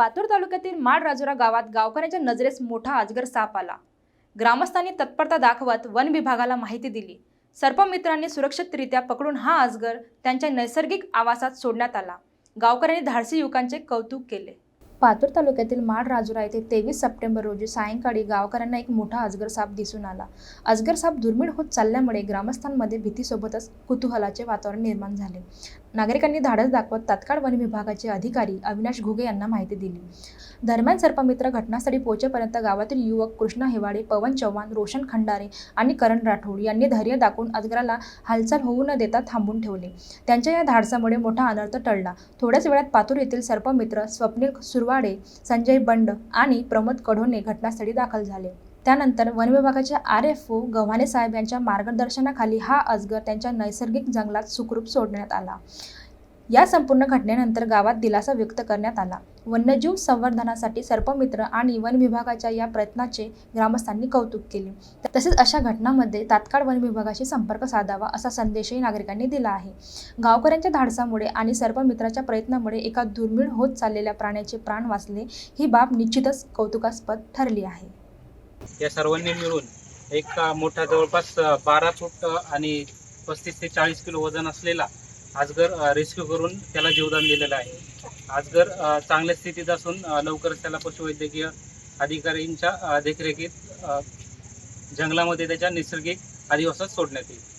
पातूर तालुक्यातील माडराजुरा गावात गावकऱ्यांच्या नजरेस मोठा अजगर साप आला. ग्रामस्थांनी तत्परता दाखवत वन विभागाला माहिती दिली. सर्पमित्रांनी सुरक्षितरित्या पकडून हा अजगर त्यांच्या नैसर्गिक आवासात सोडण्यात आला. गावकऱ्यांनी धाडसी युवकांचे कौतुक केले. पातूर तालुक्यातील माड राजुरा येथे तेवीस सप्टेंबर रोजी सायंकाळी गावकऱ्यांना एक मोठा अजगर साप दिसून आला. अजगर साप दुर्मिळ होत चालल्यामुळे ग्रामस्थांमध्ये भीतीसोबतच कुतूहलाचे वातावरण निर्माण झाले. नागरिकांनी धाडस दाखवत तात्काळ वन विभागाचे अधिकारी अविनाश घुगे यांना माहिती दिली. दरम्यान सर्पमित्र घटनास्थळी पोहोचेपर्यंत गावातील युवक कृष्णा हेवाडे पवन चव्हाण रोशन खंडारे आणि करण राठोड यांनी धैर्य दाखवून अजगराला हालचाल होऊ न देता थांबून ठेवले. त्यांच्या या धाडसामुळे मोठा अनर्थ टळला. थोड्याच वेळात पातूर येथील सर्पमित्र स्वप्नील सुरवाडे संजय बंड आणि प्रमोद कढोने घटनास्थळी दाखल झाले. त्यानंतर वन विभागाचे आर एफ ओ गव्हाणे साहेब यांच्या मार्गदर्शनाखाली हा अजगर त्यांच्या नैसर्गिक जंगलात सुखरूप सोडण्यात आला. या संपूर्ण घटनेनंतर गावात दिलासा व्यक्त करण्यात आला. वन्यजीव संवर्धनासाठी सर्पमित्र आणि वन विभागाच्या या प्रयत्नाचे ग्रामस्थांनी कौतुक केले. तसेच अशा घटनांमध्ये तात्काळ वन विभागाशी संपर्क साधावा असा संदेशही नागरिकांनी दिला आहे. गावकऱ्यांच्या धाडसामुळे आणि सर्पमित्राच्या प्रयत्नामुळे एका दुर्मिळ होत चाललेल्या प्राण्याचे प्राण वाचले ही बाब निश्चितच कौतुकास्पद ठरली आहे. या सर्वांनी मिळून एक मोठा जवळपास बारा फूट आणि पस्तीस ते चाळीस किलो वजन असलेला आजगर रेस्क्यू करून त्याला जीवदान दिलेलं आहे. आजगर चांगल्या स्थितीत असून लवकरच त्याला पशुवैद्यकीय अधिकाऱ्यांच्या देखरेखीत जंगलामध्ये त्याच्या नैसर्गिक अधिवासात सोडण्यात येईल.